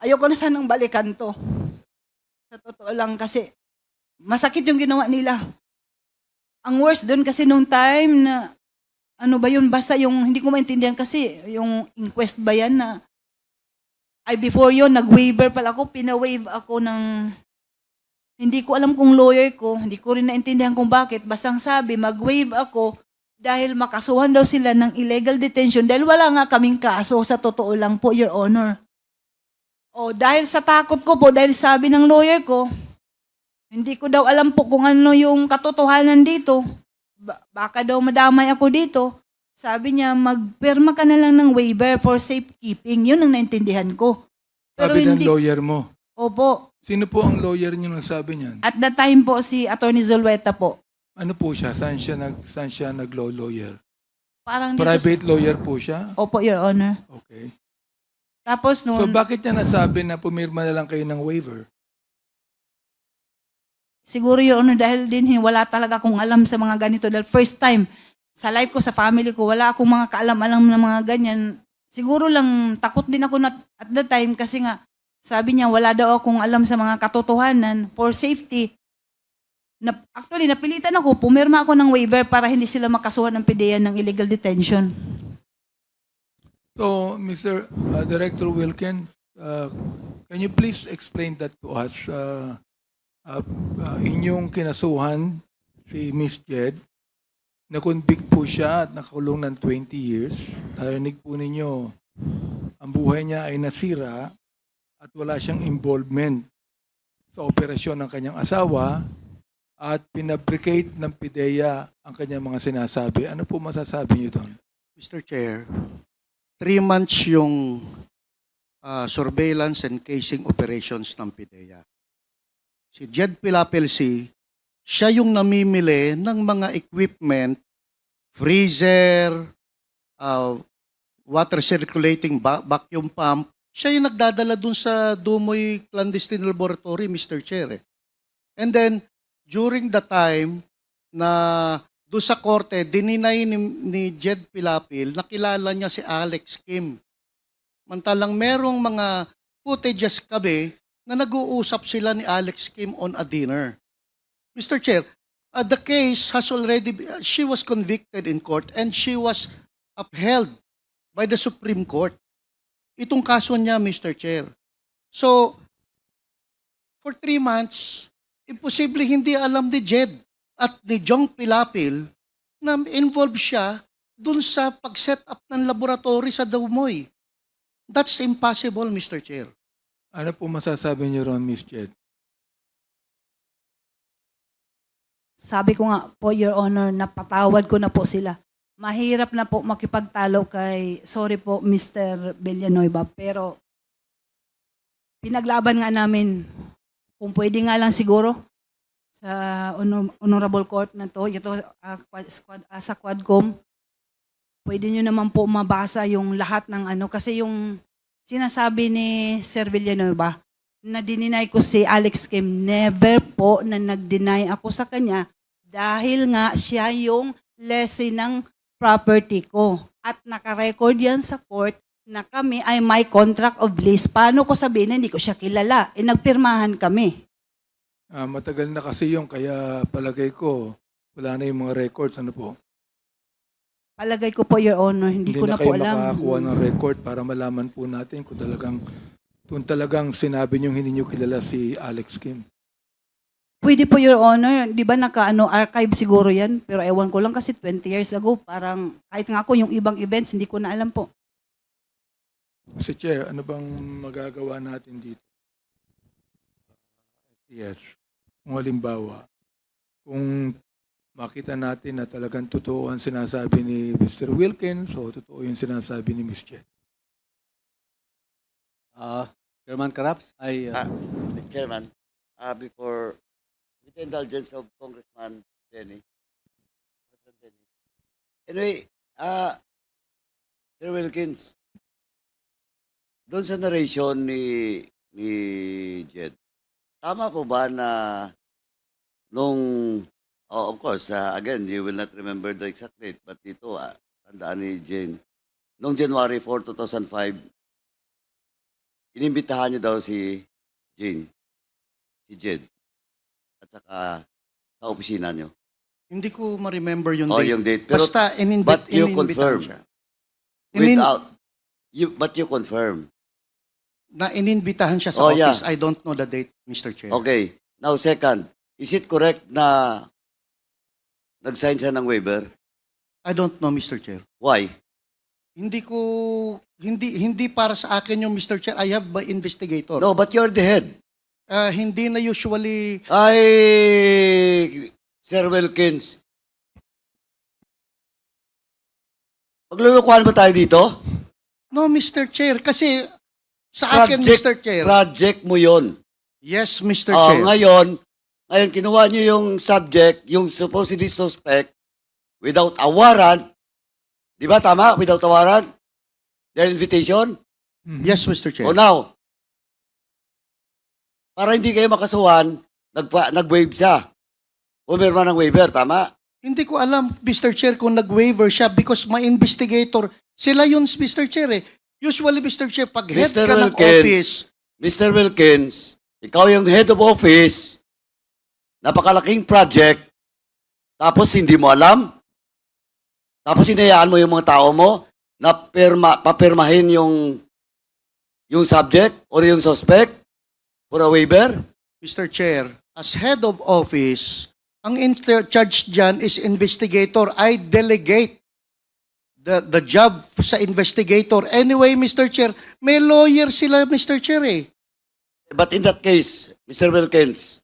ayoko na sanang balikan to. Sa totoo lang kasi masakit yung ginawa nila. Ang worst doon kasi nung time na ano ba yun, basta yung hindi ko maintindihan kasi yung inquest ba yan na ay before yon nag-waiver pala ako, pina-waive ako ng hindi ko alam kung lawyer ko, hindi ko rin naintindihan kung bakit. Basta ang sabi, mag-waive ako dahil makasuhan daw sila ng illegal detention dahil wala nga kaming kaso sa totoo lang po, Your Honor. O dahil sa takot ko po, dahil sabi ng lawyer ko, hindi ko daw alam po kung ano yung katotohanan dito. Ba- baka daw madamay ako dito. Sabi niya, magpirma ka na lang ng waiver for safekeeping. Yun ang naintindihan ko. Pero Sabi ng hindi, lawyer mo. opo. Sino po ang lawyer niyo nang sabi niyan? At that time po, si Attorney Zulueta po. Ano po siya? Saan siya, nag, saan siya nag-law lawyer? Parang dito Private lawyer po siya? Sa, opo, Your Honor. Okay. Tapos So noon, bakit niya nasabi na pumirma na lang kayo ng waiver? siguro Your Honor, dahil din wala talaga akong alam sa mga ganito. Dahil first time, sa life ko, sa family ko, wala akong mga kaalam-alam na mga ganyan. Siguro lang, takot din ako na, at that time kasi nga, sabi niya, wala daw akong alam sa mga katotohanan for safety. Na, actually, napilitan ako, pumirma ako ng waiver para hindi sila makasuhan ng PDEA ng illegal detention. So, Mr. uh, Director Wilkin, uh, can you please explain that to us? Uh, uh, uh, inyong kinasuhan si Miss Jed, na-convict po siya at nakakulong ng 20 years. Narinig po ninyo, ang buhay niya ay nasira at wala siyang involvement sa operasyon ng kanyang asawa at pinabricate ng PIDEA ang kanyang mga sinasabi. Ano po masasabi niyo doon? Mr. Chair, three months yung ah, surveillance and casing operations ng PIDEA. Si Jed Pilapelsi, siya yung namimili ng mga equipment, freezer, ah, water circulating vacuum pump. Siya yung nagdadala dun sa Dumoy Clandestine Laboratory, Mr. Chair. eh. And then, during the time na doon sa korte, dininay ni, ni Jed Pilapil, nakilala niya si Alex Kim. Mantalang merong mga footages kami na nag-uusap sila ni Alex Kim on a dinner. Mr. Chair, uh, the case has already, be- uh, she was convicted in court and she was upheld by the Supreme Court. Itong kaso niya, Mr. Chair. So, for three months, imposible hindi alam ni Jed at ni Jong Pilapil na involved siya dun sa pag-set up ng laboratory sa Daumoy. That's impossible, Mr. Chair. Ano po masasabi niyo ron, Miss Jed? Sabi ko nga po, Your Honor, napatawad ko na po sila. Mahirap na po makipagtalo kay, sorry po, Mr. Villanueva, pero pinaglaban nga namin, kung pwede nga lang siguro, sa honor- honorable court na to, ito quad- squad- ah, sa Quadcom, pwede nyo naman po mabasa yung lahat ng ano, kasi yung sinasabi ni Sir Villanueva, na dininay ko si Alex Kim, never po na nag-deny ako sa kanya dahil nga siya yung lessee ng property ko. At nakarecord yan sa court na kami ay may contract of lease. Paano ko sabihin na hindi ko siya kilala? Eh, nagpirmahan kami. Ah, matagal na kasi yung kaya palagay ko wala na yung mga records. Ano po? Palagay ko po, Your Honor, hindi, ko na, kayo po alam. makakuha ng record para malaman po natin kung talagang kung talagang sinabi niyo hindi niyo kilala si Alex Kim. Pwede po, Your Honor. Di ba naka-ano, archive siguro yan? Pero ewan ko lang kasi 20 years ago, parang kahit nga ako yung ibang events, hindi ko na alam po. Kasi Chair, ano bang magagawa natin dito? Yes. Kung halimbawa, kung makita natin na talagang totoo ang sinasabi ni Mr. Wilkins o totoo yung sinasabi ni Ms. Jet. Uh, Chairman Karaps, I, uh, Ah, Mr. Chairman, uh, before, with the indulgence of. Congressman Denny. Anyway, uh, Sir Wilkins, doon sa narration ni, ni Jed, tama po ba na nung, oh, of course, uh, again, you will not remember the exact date, but ito, uh, tandaan ni Jane, nung January 4, 2005, inimbitahan niyo daw si Jane, si Jed, at saka sa opisina niyo. Hindi ko ma-remember yung Oh, date. yung date. Pero Basta in but you confirm. siya. Inin- without, you, but you confirm. na ininbitahan siya sa Oh, yeah. office. I don't know the date, Mr. Chair. Okay. Now, second, is it correct na nag-sign siya ng waiver? I don't know, Mr. Chair. Why? Hindi ko hindi hindi para sa akin yung Mr. Chair. I have my investigator. No, but you're the head. Ah, hindi na usually Ay, Sir Wilkins. Maglulukuhan ba tayo dito? No, Mr. Chair, kasi sa akin, Mr. Chair. Project mo yon. yes, Mr. Oh, Chair. ngayon, ngayon kinuha niyo yung subject, yung supposedly suspect, without a warrant. Di ba tama? Without a warrant? Their invitation? Yes, Mr. Chair. O now, para hindi kayo makasuhan, nagpa, nag-waive siya. Pumirma ng waiver, tama? Hindi ko alam, Mr. Chair, kung nag-waiver siya because my investigator, sila yun, Mr. Chair eh. Usually, Mr. Chair, pag head Mr. ka ng Wilkins. office, Mr. Wilkins, ikaw yung head of office, napakalaking project, tapos hindi mo alam, tapos hinayaan mo yung mga tao mo na perma, papirmahin yung yung subject or yung suspect for a waiver? Mr. Chair, as head of office, ang in charge dyan is investigator. I delegate the the job sa investigator. Anyway, Mr. Chair, may lawyer sila, Mr. Chair eh. But in that case, Mr. Wilkins,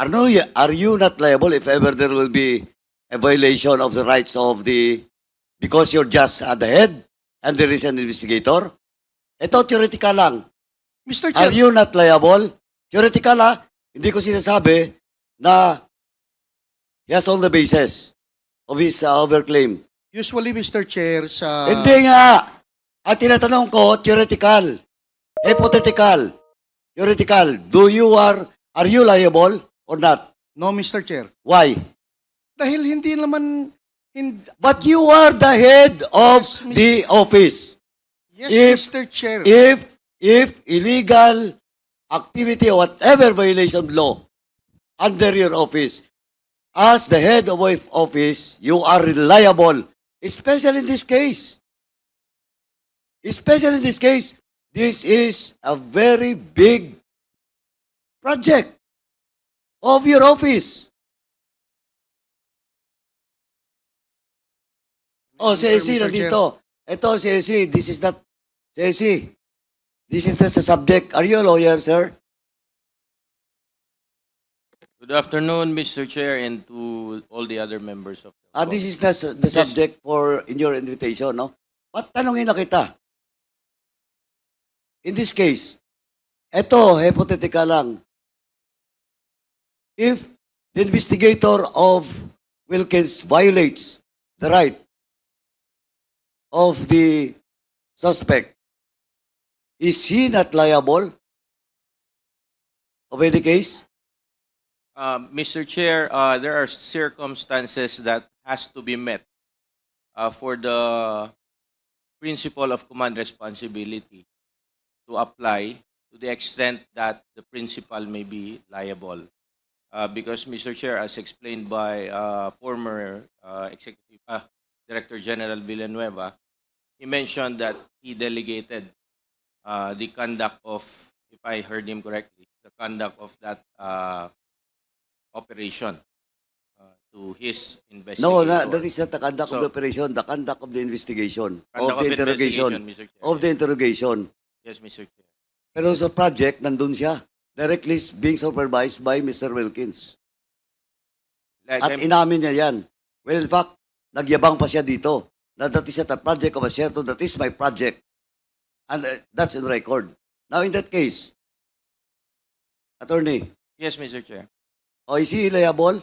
are, no, are you not liable if ever there will be a violation of the rights of the, because you're just at the head and there is an investigator? Ito, theoretical lang. Mr. Are Chair, you not liable? Theoretical ha, hindi ko sinasabi na he has all the bases of his uh, overclaim. usually, Mr. Chair, sa... hindi nga. At tinatanong ko, theoretical, hypothetical, theoretical, do you are, are you liable or not? No, Mr. Chair. Why? Dahil hindi naman... Hindi, But you are the head of Yes, Mr. the office. yes, If- Mr. Chair. If, if illegal activity or whatever violation of law under your office, as the head of of office, you are reliable, especially in this case. Especially in this case, this is a very big project of your office. Oh, si AC nandito. Ito, si AC, this is not, si AC, this is not the subject. Are you a lawyer, sir? Good afternoon, Mr. Chair, and to all the other members of the Ah, this is the, the subject for in your invitation, no? Ba't tanongin na kita? In this case, eto, hypothetical lang. If the investigator of Wilkins violates the right of the suspect, is he not liable of any case? Uh, Mr. Chair, uh, there are circumstances that has to be met uh, for the principle of command responsibility to apply to the extent that the principal may be liable. Uh, because, Mr. Chair, as explained by uh, former uh, Executive uh, Director General Villanueva, he mentioned that he delegated uh, the conduct of, if I heard him correctly, the conduct of that uh, operation uh, to his investigation. No, na, that is not the conduct of So- the operation, the conduct of the investigation, of the interrogation, investigation, Mr. Chair. of the interrogation. Yes, Mr. Chair. Pero sa project, nandun siya. Directly being supervised by Mr. Wilkins. At inamin niya yan. Well, in fact, nagyabang pa siya dito. Na that is not a project of a Asierto, that is my project. And uh, that's in record. Now, in that case, attorney, yes, Mr. Chair. oh, is he liable?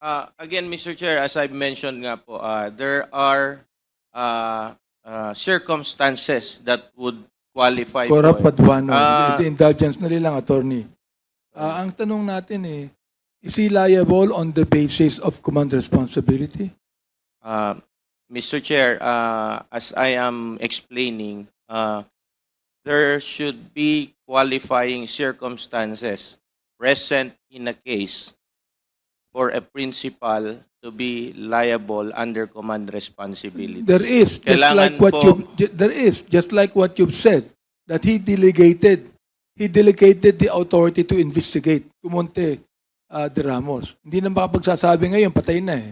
Uh, again, Mr. Chair, as I've mentioned nga po, uh, there are uh, uh, circumstances that would qualify Corrupt po. Paduano, Ah. the indulgence na nilang attorney. Ah, ang tanong natin eh, is he liable on the basis of command responsibility? Uh, Mr. Chair, uh, as I am explaining, uh, there should be qualifying circumstances present in a case for a principal to be liable under command responsibility. There is, just Kailangan like what po- you there is, just like what you've said, that he delegated, he delegated the authority to investigate. Kumonte uh, de Ramos. Hindi na makapagsasabi ngayon, patay na eh.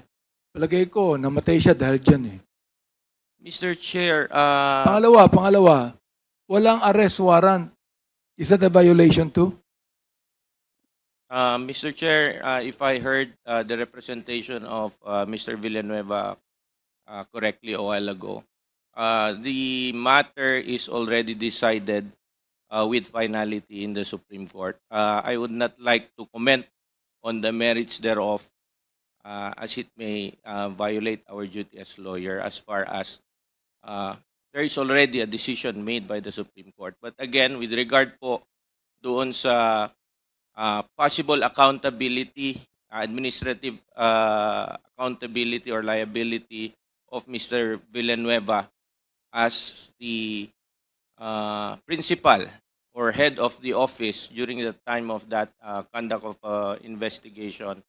Palagay ko, namatay siya dahil dyan eh. Mr. Chair, uh, Pangalawa, pangalawa, walang arrest warrant. Is that a violation too? Uh, Mr. Chair, uh, if I heard uh, the representation of uh, Mr. Villanueva uh, correctly a while ago, uh, the matter is already decided uh, with finality in the Supreme Court. Uh, I would not like to comment on the merits thereof uh, as it may uh, violate our duty as lawyer as far as uh, there is already a decision made by the Supreme Court. But again, with regard po doon sa uh, possible accountability, uh, administrative uh, accountability or liability of Mr. Villanueva as the uh, principal or head of the office during the time of that uh, conduct of uh, investigation.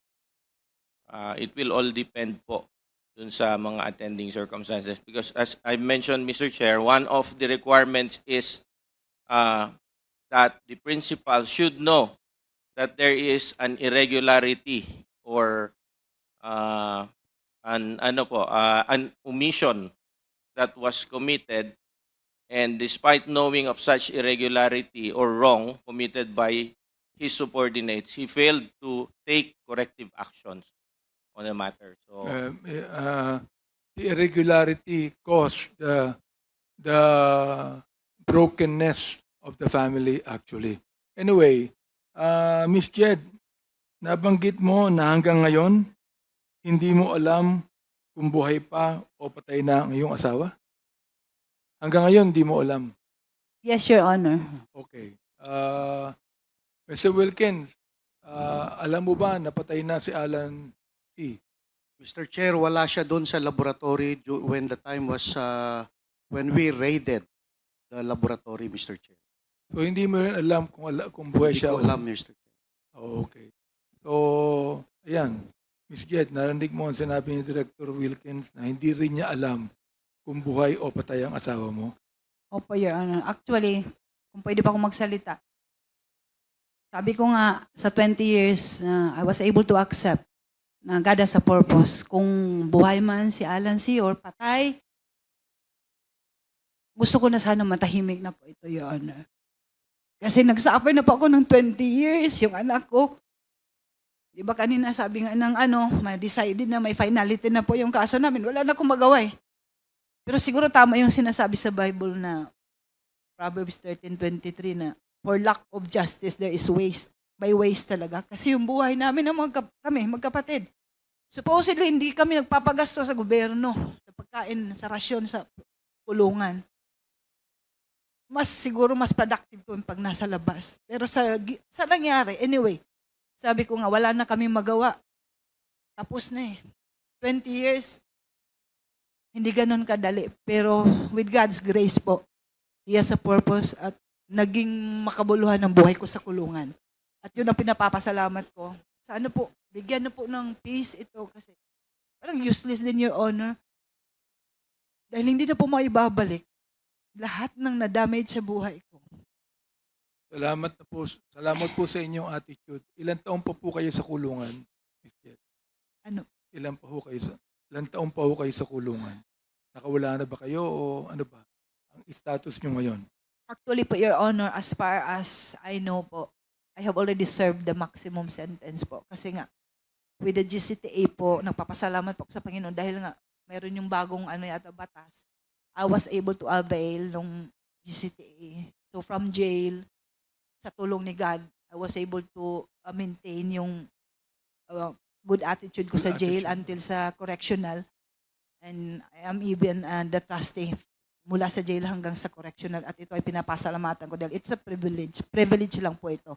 Uh, it will all depend po dun sa mga attending circumstances because as I mentioned, Mr. Chair, one of the requirements is uh, that the principal should know that there is an irregularity or uh, an ano po uh, an omission that was committed and despite knowing of such irregularity or wrong committed by his subordinates he failed to take corrective actions on the matter so Um, uh, the irregularity caused the the brokenness of the family actually. Anyway, uh, Miss Jed, nabanggit mo na hanggang ngayon hindi mo alam kung buhay pa o patay na ang iyong asawa? Hanggang ngayon hindi mo alam. Yes, Your Honor. Okay. Uh, Mr. Wilkins, uh, alam mo ba napatay na si Alan T? Mr. Chair, wala siya doon sa laboratory when the time was, uh, when we raided the laboratory, Mr. Chair. So hindi mo rin alam kung, ala, kung buhay Hindi siya. ko o- alam, Mr. Chair. Oh, okay. So, ayan. Miss Jed, narinig mo ang sinabi ni Director Wilkins na hindi rin niya alam kung buhay o patay ang asawa mo. Opo, Your Honor. Actually, kung pwede pa akong magsalita. Sabi ko nga, sa 20 years, na I was able to accept na God has a purpose. Kung buhay man si Alan C. or patay, gusto ko na sana matahimik na po ito, Your Honor. Kasi nagsuffer na po ako ng 20 years, yung anak ko. Di ba kanina sabi nga ng ano, may decided na may finality na po yung kaso namin. Wala na akong magawa eh. Pero siguro tama yung sinasabi sa Bible na Proverbs 13:23 na for lack of justice there is waste. By waste talaga. Kasi yung buhay namin ng mga kap- kami, magkapatid. Supposedly, hindi kami nagpapagasto sa gobyerno, sa pagkain, sa rasyon, sa kulungan. Mas siguro mas productive ko pag nasa labas. Pero sa, sa nangyari, anyway, sabi ko nga, wala na kami magawa. Tapos na eh. 20 years, hindi ganun kadali. Pero with God's grace po, He has a purpose at naging makabuluhan ng buhay ko sa kulungan. At yun ang pinapapasalamat ko. Sa ano po, bigyan na po ng peace ito kasi parang useless din your honor. Dahil hindi na po maibabalik lahat ng na-damage sa buhay ko. Salamat na po. Salamat po sa inyong attitude. Ilan taon pa po kayo sa kulungan? Ano? Ilan pa po kayo sa Ilan taon pa po kayo sa kulungan? Nakawala na ba kayo o ano ba? Ang status nyo ngayon? Actually po, Your Honor, as far as I know po, I have already served the maximum sentence po. Kasi nga, with the GCTA po, nagpapasalamat po ako sa Panginoon dahil nga, meron yung bagong ano yata batas. I was able to avail nung GCTA. So from jail, sa tulong ni God, I was able to uh, maintain yung uh, good attitude ko Good sa jail attitude. until sa correctional. And I am even uh, the trustee mula sa jail hanggang sa correctional at ito ay pinapasalamatan ko dahil it's a privilege. Privilege lang po ito.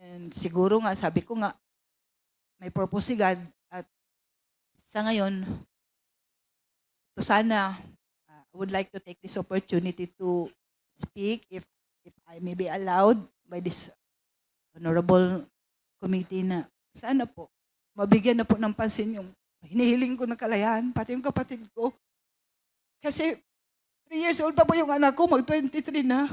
And siguro nga, sabi ko nga, may purpose si God at sa ngayon, to sana, I would like to take this opportunity to speak if if I may be allowed by this honorable committee na sana po mabigyan na po ng pansin yung hinihiling ko na kalayaan, pati yung kapatid ko. Kasi 3 years old pa po yung anak ko, mag-23 na.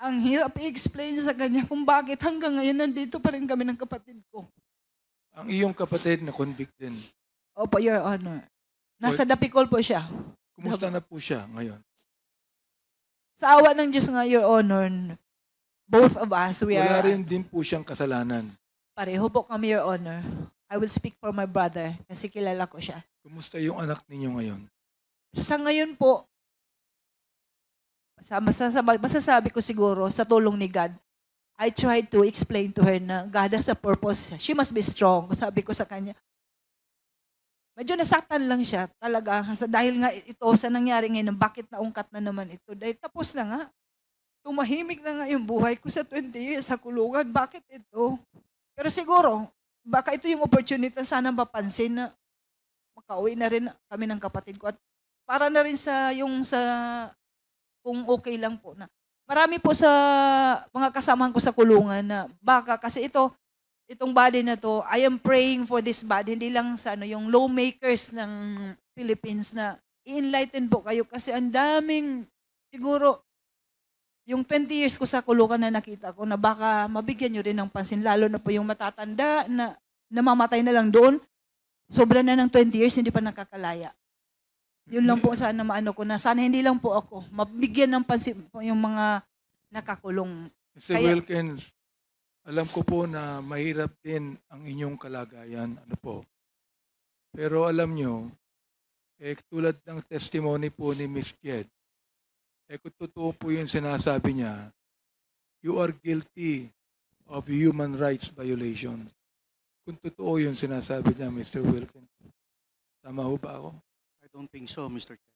Ang hirap i-explain sa kanya kung bakit hanggang ngayon nandito pa rin kami ng kapatid ko. Ang iyong kapatid na convict din. Opo, Your Honor. Nasa Dapicol po siya. Kumusta na po siya ngayon? Sa awa ng Diyos nga, Your Honor, both of us, we Wala are, rin din po siyang kasalanan. pareho po kami, Your Honor. I will speak for my brother kasi kilala ko siya. Kumusta yung anak ninyo ngayon? Sa ngayon po, sa masasabi, masasabi ko siguro sa tulong ni God, I tried to explain to her na God has a purpose. She must be strong. Sabi ko sa kanya, medyo nasaktan lang siya talaga. Sa, dahil nga ito sa nangyari ngayon, bakit naungkat na naman ito? Dahil tapos na nga. Tumahimik na nga yung buhay ko sa 20 years sa kulungan. Bakit ito? Pero siguro, baka ito yung opportunity na sana mapansin na makauwi na rin kami ng kapatid ko. At para na rin sa yung sa kung okay lang po na. Marami po sa mga kasamahan ko sa kulungan na baka kasi ito itong body na to, I am praying for this body hindi lang sa ano yung lawmakers ng Philippines na i-enlighten po kayo kasi ang daming siguro yung 20 years ko sa kulungan na nakita ko na baka mabigyan nyo rin ng pansin lalo na po yung matatanda na namamatay na lang doon sobra na ng 20 years hindi pa nakakalaya. Yun lang po sana maano ko na sana hindi lang po ako mabigyan ng pansin po yung mga nakakulong. Mr. Kaya- Wilkins, alam ko po na mahirap din ang inyong kalagayan. Ano po? Pero alam nyo, eh, tulad ng testimony po ni Miss Jed, eh kung totoo po yung sinasabi niya, you are guilty of human rights violation. Kung totoo yung sinasabi niya, Mr. Wilkins. Tama ho ba ako? I don't think so, Mr. Chair.